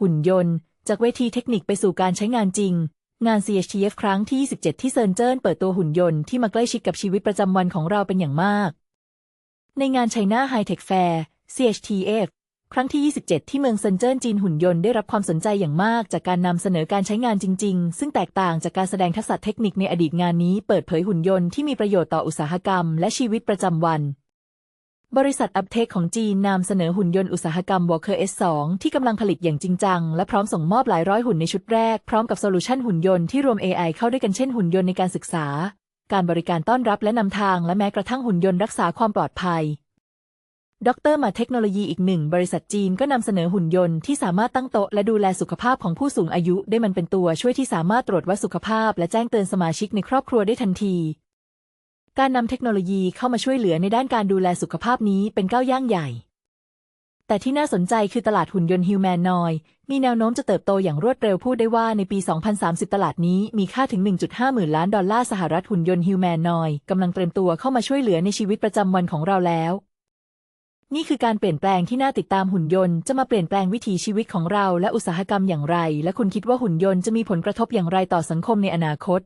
หุ่นยนต์ จากเวทีเทคนิคไปสู่การใช้งานจริง งาน CHTF ครั้งที่ 27 ที่เซินเจิ้นเปิดตัวหุ่นยนต์ที่มาใกล้ชิดกับชีวิตประจำวันของเราเป็นอย่างมาก ในงาน China High Tech Fair CHTF ครั้งที่ 27 ที่เมืองเซินเจิ้นจีนหุ่นยนต์ได้รับความสนใจอย่างมากจากการนำเสนอการใช้งานจริง ๆ ซึ่งแตกต่างจากการแสดงทักษะเทคนิคในอดีตงานนี้ เปิดเผยหุ่นยนต์ที่มีประโยชน์ต่ออุตสาหกรรม และชีวิตประจำวัน บริษัทอัพเทคของจีนนำเสนอหุ่นยนต์อุตสาหกรรม Walker S2 ที่กำลังผลิตอย่างจริงจัง และพร้อมส่งมอบหลายร้อยหุ่นในชุดแรก พร้อมกับโซลูชันหุ่นยนต์ที่รวม AI เข้าด้วยกันเช่นหุ่นยนต์ในการศึกษา การบริการต้อนรับและนำทาง และแม้กระทั่งหุ่นยนต์รักษาความปลอดภัย ดรมาเทคโนโลยีอีกหนึ่ง บริษัทจีนก็นำเสนอหุ่นยนต์ที่สามารถตั้งโต๊ะและดูแลสุขภาพของผู้สูงอายุ ได้มันเป็นตัวช่วยที่สามารถตรวจวัดสุขภาพ และแจ้งเตือนสมาชิกในครอบครัวได้ทันที การนำเทคโนโลยีเข้ามาช่วยเหลือในด้านการดูแลสุขภาพนี้เป็นก้าวย่างใหญ่ แต่ที่น่าสนใจคือตลาดหุ่นยนต์ฮิวแมนนอยมีแนวโน้มจะเติบโตอย่างรวดเร็วพูดได้ว่าในปี 2030 ตลาดนี้มีค่าถึง 1.5 หมื่นล้านดอลลาร์สหรัฐหุ่นยนต์ฮิวแมนนอยกำลังเตรียมตัวเข้ามาช่วยเหลือในชีวิตประจำวันของเราแล้ว นี่คือการเปลี่ยนแปลงที่น่าติดตามหุ่นยนต์จะมาเปลี่ยนแปลงวิถีชีวิตของเราและอุตสาหกรรมอย่างไร และคุณคิดว่าหุ่นยนต์จะมีผลกระทบอย่างไรต่อสังคมในอนาคต